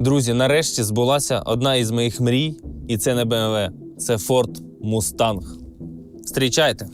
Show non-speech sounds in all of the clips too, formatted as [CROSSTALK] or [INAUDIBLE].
Друзі, нарешті збулася одна із моїх мрій, і це не BMW, це Ford Mustang. Зустрічайте.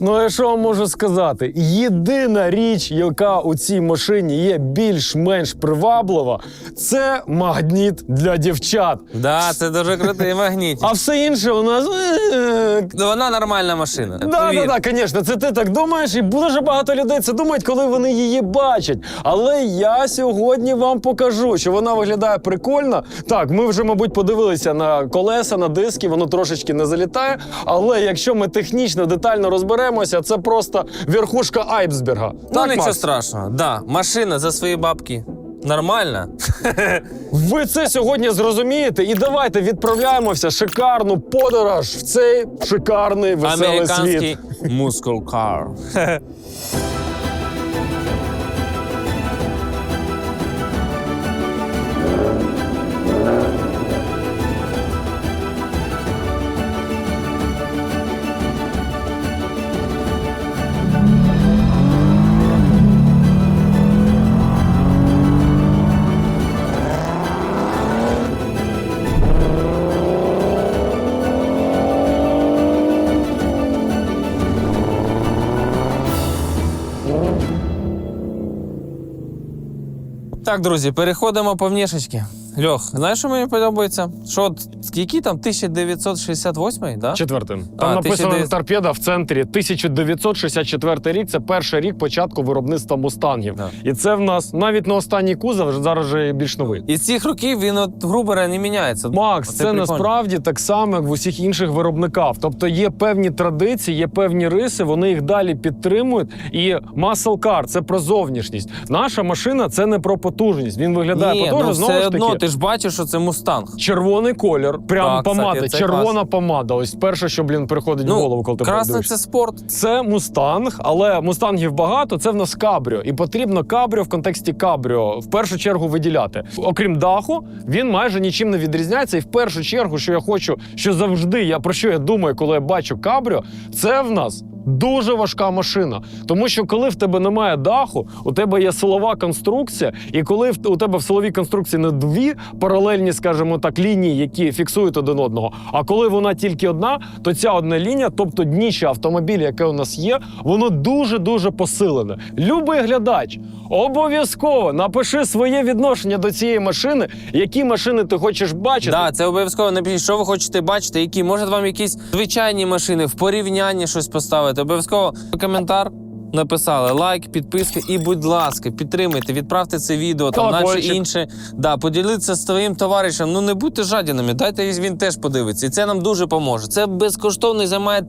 Ну, я що вам можу сказати? Єдина річ, яка у цій машині є більш-менш приваблива, це магніт для дівчат. Да, це дуже крутий магніт. А все інше у нас. е, Ну, Вона нормальна машина. Да, да, повір. да, звісно, це ти так думаєш, і дуже багато людей це думають, коли вони її бачать. Але я сьогодні вам покажу, що вона виглядає прикольно. Так, ми вже, мабуть, подивилися на колеса, на диски, воно трошечки не залітає. Але якщо ми технічно детально розберемося, це просто верхушка айсберга. Ну, так, нічого Макс? страшного. Да, машина за свої бабки нормальна. Ви це сьогодні зрозумієте, і давайте відправляємося шикарну подорож в цей шикарний веселий Американський мускул muscle Так, друзі, переходимо по внішечки. Льох, знаєш, що мені подобається? Що от який там 1968, да? Четвертим. Там А, написано 1900. торпеда в центрі 1964 рік. Це перший рік початку виробництва мустангів. Да. І це в нас навіть не останній кузов, зараз вже більш новий. Із цих років він от грубо не міняється. Макс, Оце це прикольно. насправді так само, як в усіх інших виробниках. Тобто є певні традиції, є певні риси, вони їх далі підтримують. І car – це про зовнішність. Наша машина це не про потужність. Він виглядає Ні, потужно. ну знову одно, ти ж бачиш, що це мустанг. Червоний колір, прям Так, помада, кстати, це червона класно. помада. Ось перше, що блін приходить в голову, коли ти красний це спорт. Це мустанг, але мустангів багато. Це в нас кабріо, і потрібно кабріо в контексті кабріо в першу чергу виділяти. Окрім даху, він майже нічим не відрізняється. І в першу чергу, що я хочу, що завжди я про що я думаю, коли я бачу кабріо, це в нас. Дуже важка машина, тому що коли в тебе немає даху, у тебе є силова конструкція, і коли у тебе в силовій конструкції не дві паралельні, скажімо так, лінії, які фіксують один одного. А коли вона тільки одна, то ця одна лінія, тобто дніще автомобіля, яке у нас є, воно дуже дуже посилене. Любий глядач, обов'язково напиши своє відношення до цієї машини, які машини ти хочеш бачити. Да, це обов'язково напишіть, що ви хочете бачити, які. Може вам якісь звичайні машини в порівнянні щось поставити. Обов'язково коментар. Написали лайк, підписка і, будь ласка, підтримайте, відправте це відео там наче інше. Да, поділіться з твоїм товаришем. Ну не будьте жадінами, дайте він теж подивиться. І це нам дуже поможе. Це безкоштовно і займає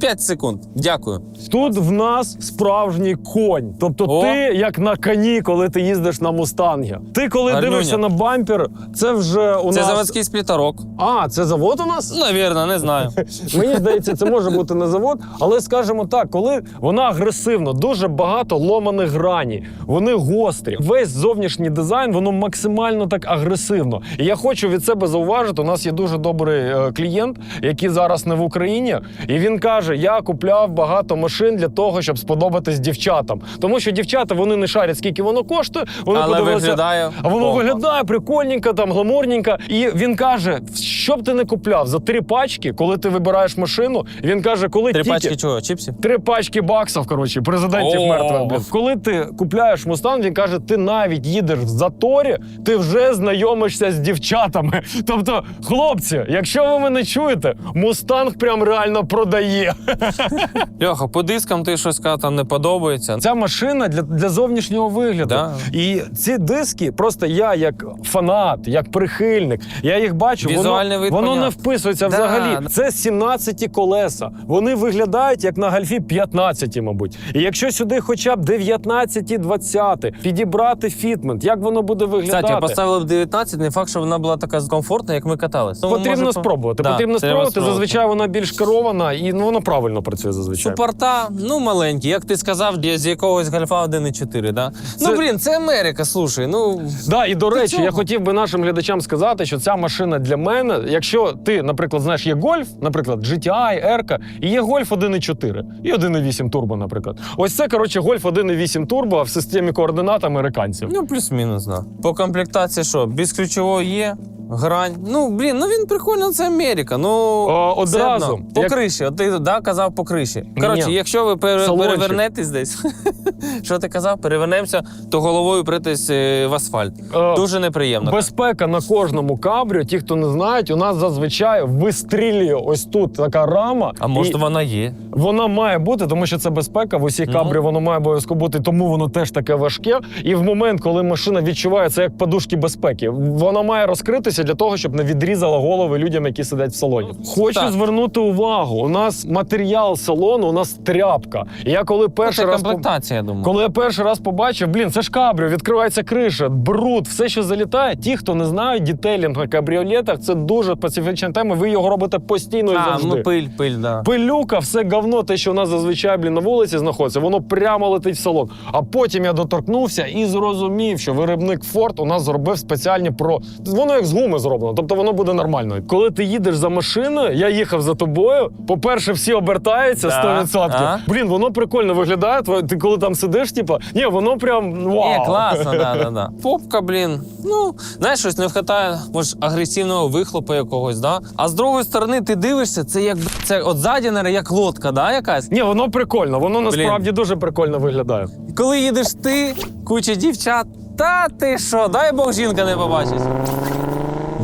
5 секунд. Дякую. Тут в нас справжній конь. Тобто, О. ти як на коні, коли ти їздиш на мустангі. Ти коли Гарнюня. дивишся на бампер, це вже у Це нас. заводський спліторок. А, це завод у нас? Навірно, не знаю. [LAUGHS] Мені здається, це може бути не завод, але скажімо так, коли вона агресивна, дуже багато ломаних грані, вони гострі. Весь зовнішній дизайн, воно максимально так агресивно. І я хочу від себе зауважити, у нас є дуже добрий е, клієнт, який зараз не в Україні, і він каже: Я купляв багато машин для того, щоб сподобатись дівчатам. Тому що дівчата вони не шарять, скільки воно коштує. Вони Але подивилися, виглядає. а воно бомба. виглядає прикольненько, там гламурненько. І він каже: що б ти не купляв за три пачки, коли ти вибираєш машину. Він каже, коли Три тільки... пачки чого? Чіпсів? Три пачки баксів, коротше, президентів мертвих. Блін. Коли ти купляєш мустан, він каже, ти навіть їдеш в заторі, ти вже знайомишся з дівчатами. [LAUGHS] Тобто, хлопці, якщо ви мене чуєте, мустанг прям реально продає. [LAUGHS] Льоха, по дискам ти щось там не подобається. Ця машина для, для зовнішнього вигляду. Да. І ці диски, просто я як фанат, як прихильник, я їх бачу, Візуальний воно, вид воно не вписується Да. взагалі. Це 17 колеса. Вони виглядають як на гальфі 15, мабуть. І якщо сюди хоча б 19, 20, підібрати фітмент, як воно буде виглядати? Кстати, поставили б 19, не факт, що вона була така комфортна, як ми катались. Потрібно може, спробувати. Да, Потрібно спробувати. Зазвичай вона більш керована і ну воно правильно працює зазвичай. Супорта, ну маленькі, як ти сказав, з якогось гольфа 1,4, да? Це- Ну блін, це Америка, слушай. Ну Да, і до речі, чого? я хотів би нашим глядачам сказати, що ця машина для мене, якщо ти, наприклад, знаєш, є гольф, наприклад, GTI, R, і є гольф 1.4 і 1.8 турбо, наприклад. Ось це, коротше, гольф 1.8 турбо в системі координат американців. Ну, плюс-мінус, да. По комплектації що? Без ключового є, грань. Ну, блін, ну він прикольно, це Америка. Ну, О, все одразу. одно. По Як- криші, от ти да, казав по криші. Коротше, Ні. якщо ви пере- Салончик. перевернетесь десь, [LAUGHS] що ти казав, перевернемося, то головою притись е, в асфальт. Е, Дуже неприємно. Безпека на кожному кабріо. Ті, хто не знають, у нас зазвичай вистрілює ось тут така рама. А може і вона є? вона має бути, тому що це безпека. В усіх кабрі воно має обов'язково бути, тому воно теж таке важке. І в момент, коли машина відчуває це як подушки безпеки, вона має розкритися для того, щоб не відрізала голови людям, які сидять в салоні. Хочу Так. звернути увагу. У нас матеріал салону, у нас тряпка. І я коли перший це раз комплектація, я думаю. коли я перший раз побачив, блін, це ж кабріо, відкривається криша, бруд, все, що залітає. Ті, хто не знають, дітейлінг на кабріолетах це дуже специфічна тема. Ви його робите постійно і А, завжди. ну пиль, пиль, да. Пилюка, все говно, те, що у нас зазвичай блін, на вулиці знаходиться, воно прямо летить в салон. А потім я доторкнувся і зрозумів, що виробник Ford у нас зробив спеціальні про. Воно як з гуми зроблено, тобто воно буде нормально. Коли ти їдеш за машиною, я їхав за тобою. По-перше, всі обертаються Да. 100%. А? Блін, воно прикольно виглядає. Ти коли там сидиш, типа, ні, воно прям вау. Ні, класно, да, да, да. Попка, блін. Ну, знаєш, щось не вистачає, може, агресивного вихлопу якогось, да? А з другої сторони, ти дивишся, це як це от ззаді, як лодка, да, якась. Ні, воно прикольно, воно насправді дуже прикольно виглядає. Коли їдеш ти, куча дівчат, та ти що, дай Бог жінка не побачить.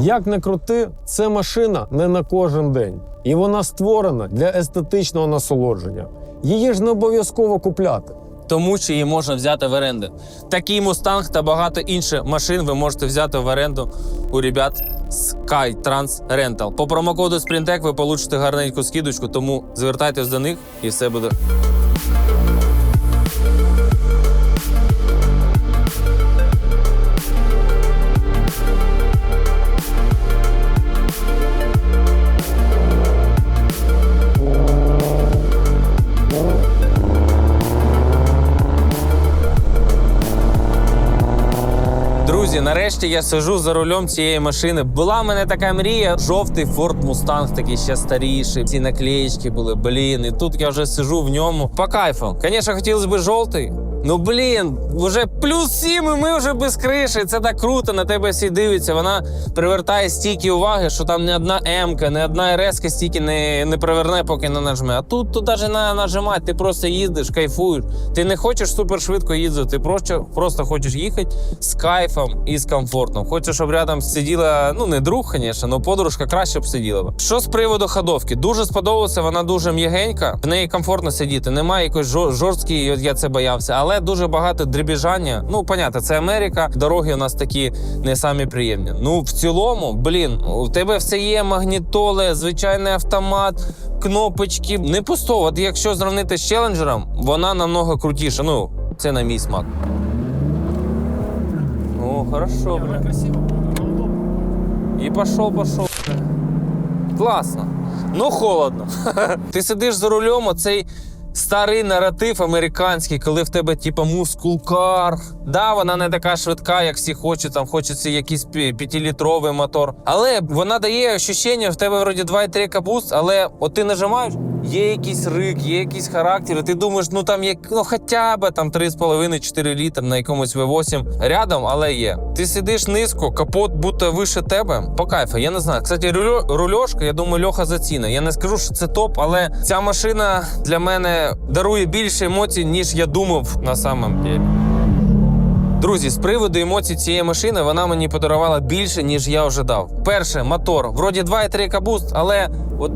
Як не крути, це машина не на кожен день. І вона створена для естетичного насолодження. Її ж не обов'язково купляти. Тому що її можна взяти в оренду. Такий мустанг та багато інших машин ви можете взяти в оренду у ребят Sky Trans Rental. По промокоду Sprintec ви получите гарненьку скидочку, тому звертайтесь до них і все буде. Нарешті я сижу за рулем цієї машини. Була в мене така мрія. Жовтий Ford Mustang, такий ще старіший. Ці наклеїчки були, блін. І тут я вже сижу в ньому. По кайфу. Звісно, хотілося б жовтий. Ну блін, вже плюс сім, і ми вже без криші. Це так круто, на тебе всі дивляться. Вона привертає стільки уваги, що там не одна М-ка, не одна РС стільки не, не приверне, поки не нажме. А тут тут навіть не нажимати, ти просто їздиш, кайфуєш. Ти не хочеш супершвидко їздити, ти просто, просто хочеш їхати з кайфом і з комфортом. Хочеш, щоб рядом сиділа, ну не друг, звісно, але подружка краще б сиділа. Що з приводу ходовки? Дуже сподобалося, вона дуже м'ягенька, в неї комфортно сидіти. Немає якоїсь жорсткої, я це боявся, але дуже багато дрібіжання. Ну, понятно, це Америка. Дороги у нас такі не самі приємні. Ну, в цілому, блін, у тебе все є, магнітоли, звичайний автомат, кнопочки. Не пусто. От якщо зрівнити з челенджером, вона намного крутіша. Ну, це на мій смак. О, хорошо, бля. І пішов, пішов. Класно. Ну, холодно. [LAUGHS] Ти сидиш за рулем, оцей старий наратив американський, коли в тебе, типа, мускулкар. Да, вона не така швидка, як всі хочуть, там хочеться якийсь п'ятилітровий мотор. Але вона дає ощущення, в тебе вроді 2,3 капуст, але от ти нажимаєш, є якийсь рик, є якийсь характер, і ти думаєш, ну там як ну хоча б там 3,5-4 літр на якомусь V8 рядом, але є. Ти сидиш низько, капот будто вище тебе. По кайфу, я не знаю. Кстати, рульо- рульошка, я думаю, Льоха заціни. Я не скажу, що це топ, але ця машина для мене дарує більше емоцій, ніж я думав на самом деле. Друзі, з приводу емоцій цієї машини вона мені подарувала більше, ніж я ожидав. Перше, мотор. Вроді 2,3 кабуст, але от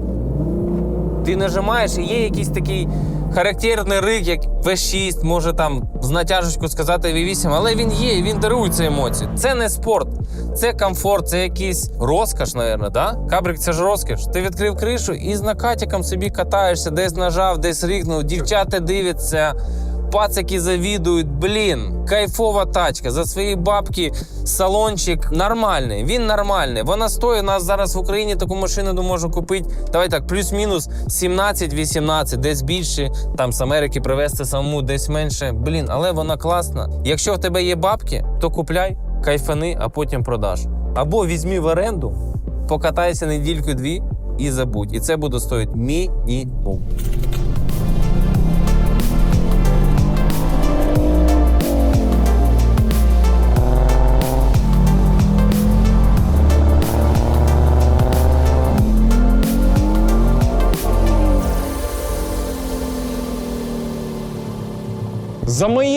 ти нажимаєш, і є якийсь такий характерний рик, як V6, може там з натяжечку сказати V8, але він є, він дарує ці емоції. Це не спорт, це комфорт, це якийсь розкаш, мабуть, да? Кабрик це ж розкаш. Ти відкрив кришу і з накатіком собі катаєшся, десь нажав, десь рикнув, дівчата дивляться. Пацики завідують. Блін, кайфова тачка. За свої бабки салончик нормальний. Він нормальний. Вона стоїть у нас зараз в Україні таку машину можу купити. Давай так, плюс-мінус 17-18, десь більше. Там з Америки привезти самому, десь менше. Блін, але вона класна. Якщо в тебе є бабки, то купляй, кайфани, а потім продаж. Або візьми в оренду, покатайся недільку-дві і забудь. І це буде стоїти мінімум.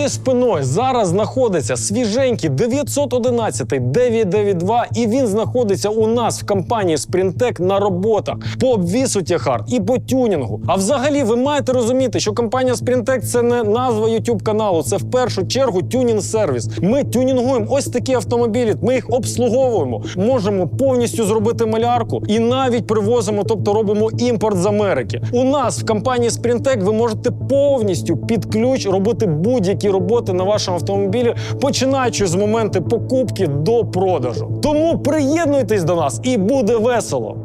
Моєю спиною зараз знаходиться свіженький 911 992 і він знаходиться у нас в компанії Sprintec на роботах по обвісу тяхар і по тюнінгу. А взагалі ви маєте розуміти, що компанія Sprintec – це не назва YouTube каналу, це в першу чергу тюнінг-сервіс. Ми тюнінгуємо ось такі автомобілі. Ми їх обслуговуємо, можемо повністю зробити малярку і навіть привозимо, тобто робимо імпорт з Америки. У нас в компанії Sprintec ви можете повністю під ключ робити будь-які роботи на вашому автомобілі, починаючи з моменту покупки до продажу. Тому приєднуйтесь до нас і буде весело.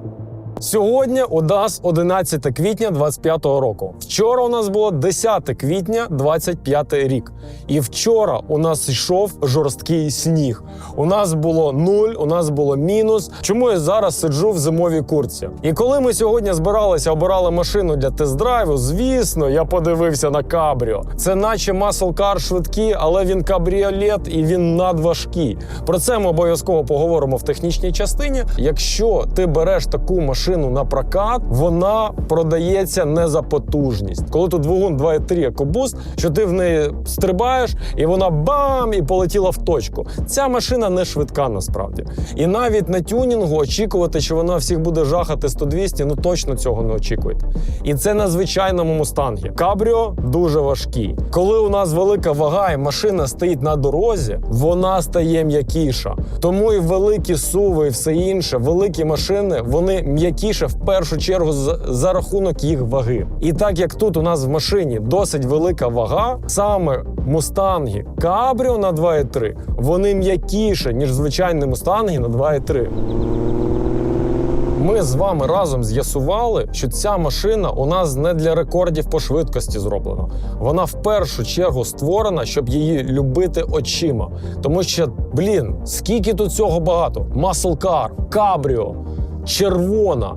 Сьогодні у нас 11 квітня 25-го року. Вчора у нас було 10 квітня 25 рік. І вчора у нас йшов жорсткий сніг. У нас було нуль, у нас було мінус. Чому я зараз сиджу в зимовій куртці? І коли ми сьогодні збиралися, обирали машину для тест-драйву, звісно, я подивився на кабріо. Це наче маслкар швидкий, але він кабріолет і він надважкий. Про це ми обов'язково поговоримо в технічній частині. Якщо ти береш таку машину на прокат, вона продається не за потужність. Коли тут двигун 2.3 екобуст, що ти в неї стрибаєш, і вона бам! і полетіла в точку. Ця машина не швидка насправді. І навіть на тюнінгу очікувати, що вона всіх буде жахати 100-200, ну точно цього не очікуйте. І це на звичайному мустангі. Кабріо дуже важкий. Коли у нас велика вага і машина стоїть на дорозі, вона стає м'якіша. Тому і великі суви, і все інше, великі машини, вони м'якіше в першу чергу за, рахунок їх ваги. І так як тут у нас в машині досить велика вага, саме мустанги Кабріо на 2.3, вони м'якіше, ніж звичайні мустанги на 2.3. Ми з вами разом з'ясували, що ця машина у нас не для рекордів по швидкості зроблена. Вона в першу чергу створена, щоб її любити очима. Тому що, блін, скільки тут цього багато: маслкар, кабріо, червона.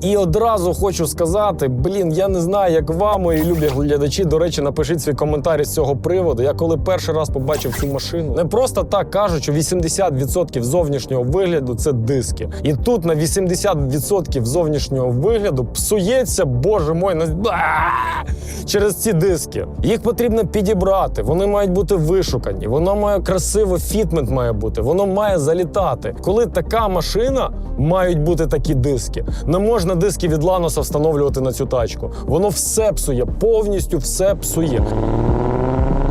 І одразу хочу сказати: блін, я не знаю, як вам, мої любі глядачі. До речі, напишіть свій коментарі з цього приводу. Я коли перший раз побачив цю машину, не просто так кажуть, що 80% зовнішнього вигляду це диски. І тут на 80% зовнішнього вигляду псується, боже мой, на... Через ці диски. Їх потрібно підібрати. Вони мають бути вишукані. Воно має красиво фітмент має бути. Воно має залітати. Коли така машина, мають бути такі диски. Не можна диски від Ланоса встановлювати на цю тачку. Воно все псує, повністю все псує.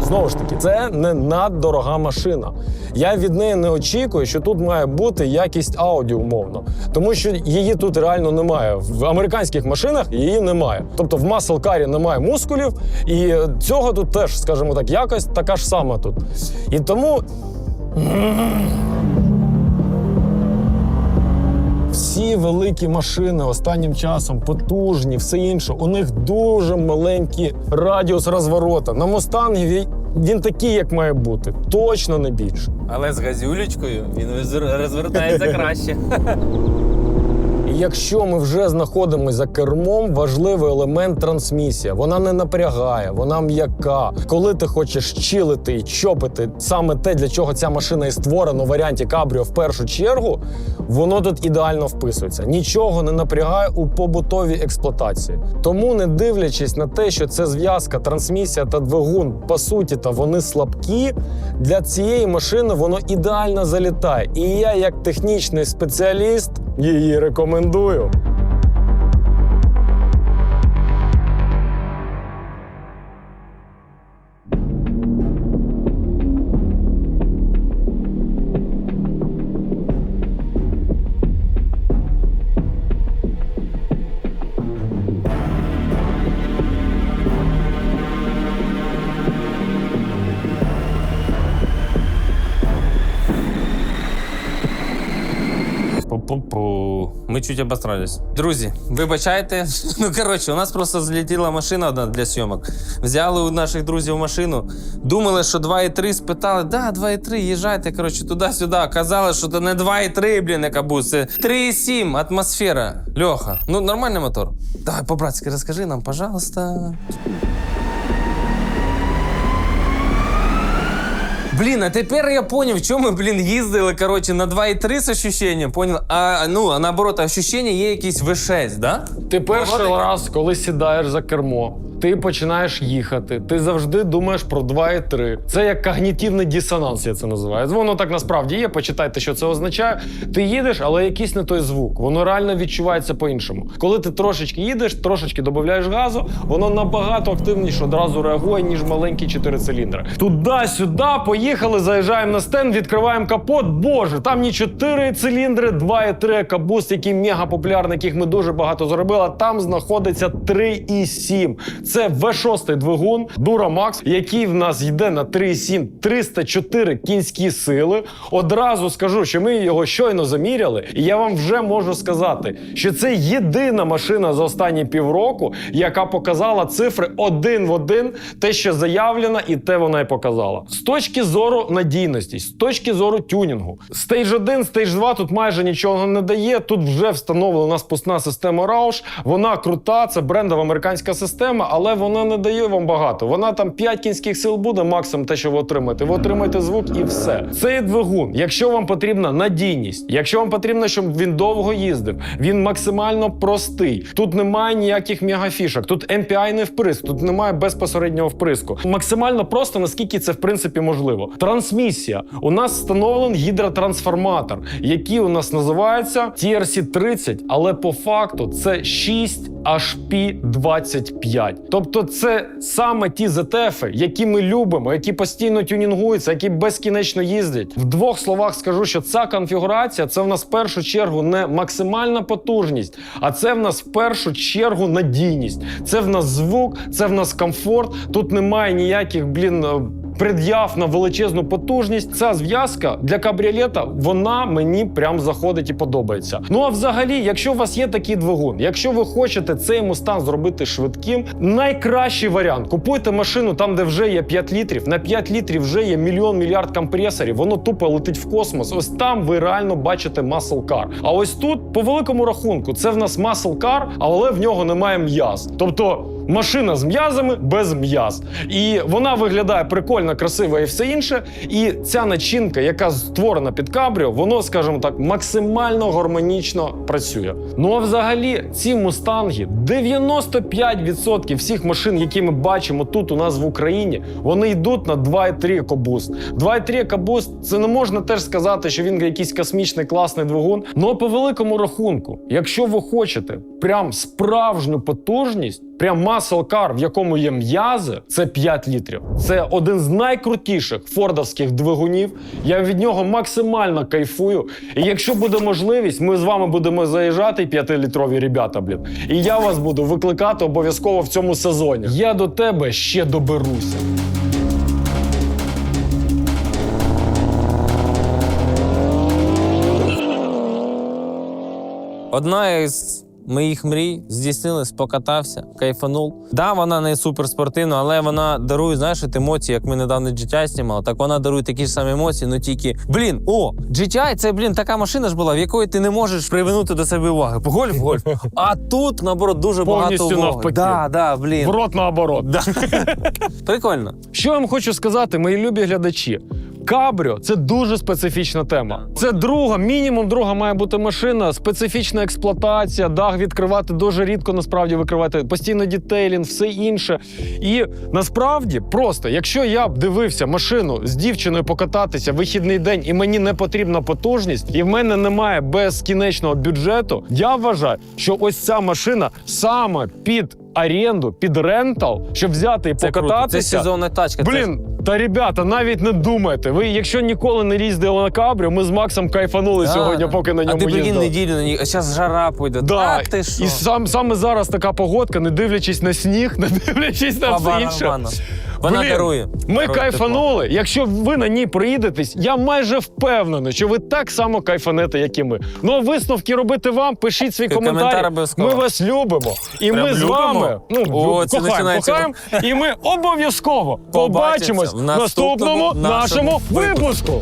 Знову ж таки, це не наддорога машина. Я від неї не очікую, що тут має бути якість аудіо, умовно, тому що її тут реально немає. В американських машинах її немає. Тобто в маслкарі немає мускулів, і цього тут теж, скажімо так, якось така ж сама тут. І тому. Всі великі машини останнім часом потужні, все інше. У них дуже маленький радіус розворота. На Мустангі він, він такий, як має бути, точно не більше. Але з газюлечкою він розвертається краще. [LAUGHS] Якщо ми вже знаходимося за кермом, важливий елемент трансмісія. Вона не напрягає, вона м'яка. Коли ти хочеш чилити і чопити саме те, для чого ця машина і створена у варіанті Кабріо в першу чергу, воно тут ідеально вписується. Нічого не напрягає у побутовій експлуатації. Тому, не дивлячись на те, що це зв'язка, трансмісія та двигун, по суті, та вони слабкі, для цієї машини воно ідеально залітає. І я, як технічний спеціаліст, її рекомендую. Ми чуть обосрались. Друзі, вибачайте. [LAUGHS] Ну коротше, у нас просто злетіла машина одна для зйомок. Взяли у наших друзів машину, думали, що 2,3 спитали, да, 2,3, їжджайте, коротше, туди-сюди. Казали, що це не 2,3, блін, яка це 3,7 атмосфера. Льоха, ну нормальний мотор. Давай, по-братськи, розкажи нам, пожалуйста. Блін, а тепер я поняв, чому блін, їздили, коротше, на 2,3 з ощущенням, понял? А, ну, а наоборот, ощущення є якісь V6, да? Ти перший раз, коли сідаєш за кермо, ти починаєш їхати. Ти завжди думаєш про 2 і 3. Це як когнітивний дисонанс, я це називаю. Воно так насправді є. Почитайте, що це означає. Ти їдеш, але якийсь не той звук. Воно реально відчувається по-іншому. Коли ти трошечки їдеш, трошечки додаєш газу, воно набагато активніше одразу реагує, ніж маленькі 4 циліндри. Туди-сюди, поїхали, заїжджаємо на стенд, відкриваємо капот. Боже, там не 4 циліндри, 2,3 кабуст, який мега популярний, яких ми дуже багато зробили. Там знаходиться 3,7. Це V6 двигун Duramax, який в нас йде на 3,7 304 кінські сили. Одразу скажу, що ми його щойно заміряли, і я вам вже можу сказати, що це єдина машина за останні півроку, яка показала цифри один в один, те, що заявлено, і те вона і показала. З точки зору надійності, з точки зору тюнінгу, стейдж 1, стейдж 2 тут майже нічого не дає. Тут вже встановлена спусна система Roush. Вона крута, це брендова американська система, але вона не дає вам багато. Вона там 5 кінських сил буде, максимум те, що ви отримаєте. Ви отримаєте звук і все. Цей двигун, якщо вам потрібна надійність, якщо вам потрібно, щоб він довго їздив, він максимально простий. Тут немає ніяких мегафішок, тут MPI не вприск, тут немає безпосереднього вприску. Максимально просто, наскільки це в принципі можливо. Трансмісія. У нас встановлений гідротрансформатор, який у нас називається TRC-30, але по факту це 6 HP25. Тобто це саме ті ZTF, які ми любимо, які постійно тюнінгуються, які безкінечно їздять. В двох словах скажу, що ця конфігурація це в нас в першу чергу не максимальна потужність, а це в нас в першу чергу надійність. Це в нас звук, це в нас комфорт. Тут немає ніяких, блін. Пред'яв на величезну потужність. Ця зв'язка для кабріолета вона мені прям заходить і подобається. Ну а взагалі, якщо у вас є такий двигун, якщо ви хочете цей мустан зробити швидким, найкращий варіант купуйте машину там, де вже є 5 літрів. На 5 літрів вже є мільйон мільярд компресорів. Воно тупо летить в космос. Ось там ви реально бачите car. А ось тут, по великому рахунку, це в нас car, але в нього немає м'яз. Тобто. Машина з м'язами без м'яз. І вона виглядає прикольно, красиво і все інше. І ця начинка, яка створена під кабріо, воно, скажімо так, максимально гармонічно працює. Ну а взагалі, ці мустанги, 95% всіх машин, які ми бачимо тут у нас в Україні, вони йдуть на 2,3 EcoBoost. 2,3 EcoBoost – це не можна теж сказати, що він якийсь космічний класний двигун. Ну по великому рахунку, якщо ви хочете прям справжню потужність. Прям muscle car, в якому є м'язи, це 5 літрів. Це один з найкрутіших фордовських двигунів. Я від нього максимально кайфую. І якщо буде можливість, ми з вами будемо заїжджати 5-літрові ребята, блін. І я вас буду викликати обов'язково в цьому сезоні. Я до тебе ще доберуся. Одна із моїх мрій здійснилась, покатався, кайфанув. Да, вона не суперспортивна, але вона дарує, знаєш, от емоції, як ми недавно GTI знімали, так вона дарує такі ж самі емоції, ну тільки, блін, о, GTI це, блін, така машина ж була, в якої ти не можеш привернути до себе уваги. Гольф, гольф. А тут, наоборот, дуже Повністю багато уваги. Да, да, блін. В рот наоборот. Да. [LAUGHS] Прикольно. Що я вам хочу сказати, мої любі глядачі? Кабріо це дуже специфічна тема. Це друга, мінімум друга має бути машина, специфічна експлуатація, дах відкривати дуже рідко насправді викривати, постійно дітейлінг, все інше. І насправді просто, якщо я б дивився машину з дівчиною покататися вихідний день, і мені не потрібна потужність, і в мене немає безкінечного бюджету, я вважаю, що ось ця машина саме під. Оренду під рентал, щоб взяти і Це круто. покататися. Це сезонна тачка. Блін, та ребята, навіть не думайте. Ви, якщо ніколи не їздили на кабріо, ми з Максом кайфанули Да. сьогодні, поки на А ньому ти блін, їздили. неділю на ній, а зараз жара пойде. Да. Так ти що? І сам, саме зараз така погодка, не дивлячись на сніг, не дивлячись на все інше. Вона Блін, дарує. Ми Дарує кайфанули. Якщо ви на ній приїдетесь, я майже впевнений, що ви так само кайфанете, як і ми. Ну а висновки робити вам. Пишіть свій Коментар коментар. Ми вас любимо. І Прям ми з любимо? вами ну, О, кохаємо, кохаємо. І ми обов'язково Побачимося побачимось в наступному нашому випуску.